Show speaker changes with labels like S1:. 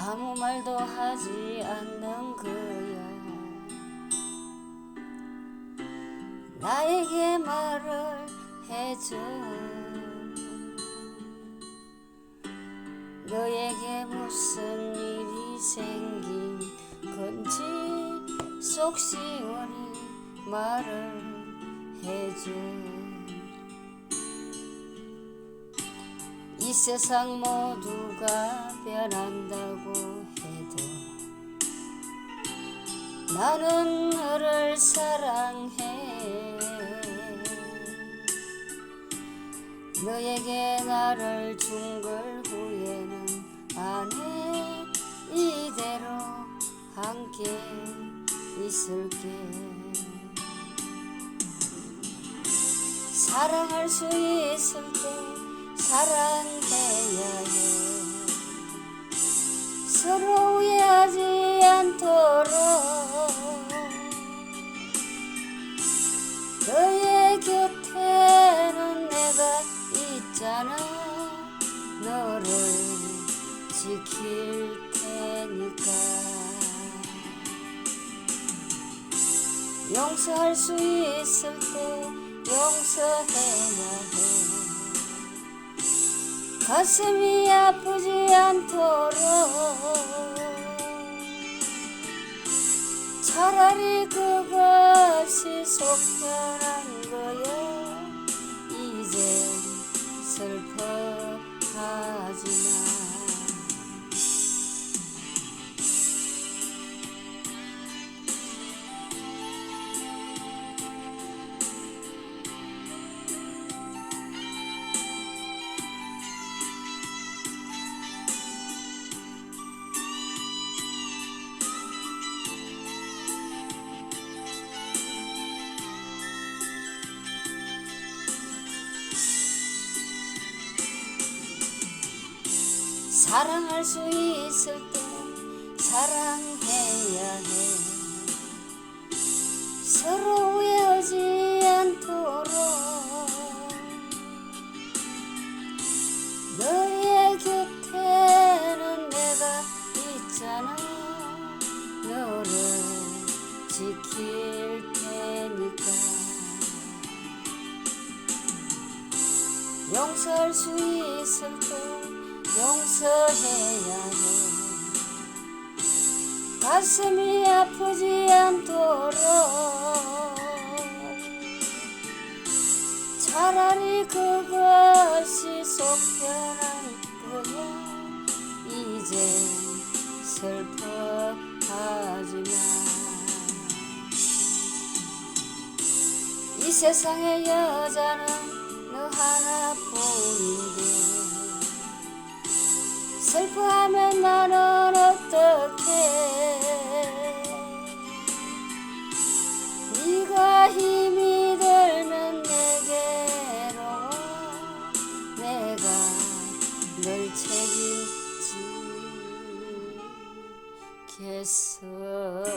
S1: 아무 말도 하지 않는 거야 나에게 말을 해줘 너에게 무슨 일이 생긴 건지 속 시원히 말을 해줘 세상 모두가 변한다고 해도 나는 너를 사랑해. 너에게 나를 준 걸 후회는 안 해. 이대로 함께 있을게. 사랑할 수 있을 때 사랑해야 해 서로 후회하지 않도록 너의 곁에는 내가 있잖아. 너를 지킬 테니까. 용서할 수 있을 때 용서해야 해 가슴이 아프지 않도록. 차라리 그것이 속편한 거야 이제 슬퍼하지 마 사랑할 수 있을 때 사랑해야 해. 서로 후회하지 않도록 너의 곁에는 내가 있잖아. 너를 지킬 테니까. 용서할 수 있을 때 용서해야 해. 가슴이 아프지 않도록. 차라리 그것이 속편한 거야. 이제 슬퍼하지 마이 세상의 여자는 너 하나뿐인데 Yes, sir.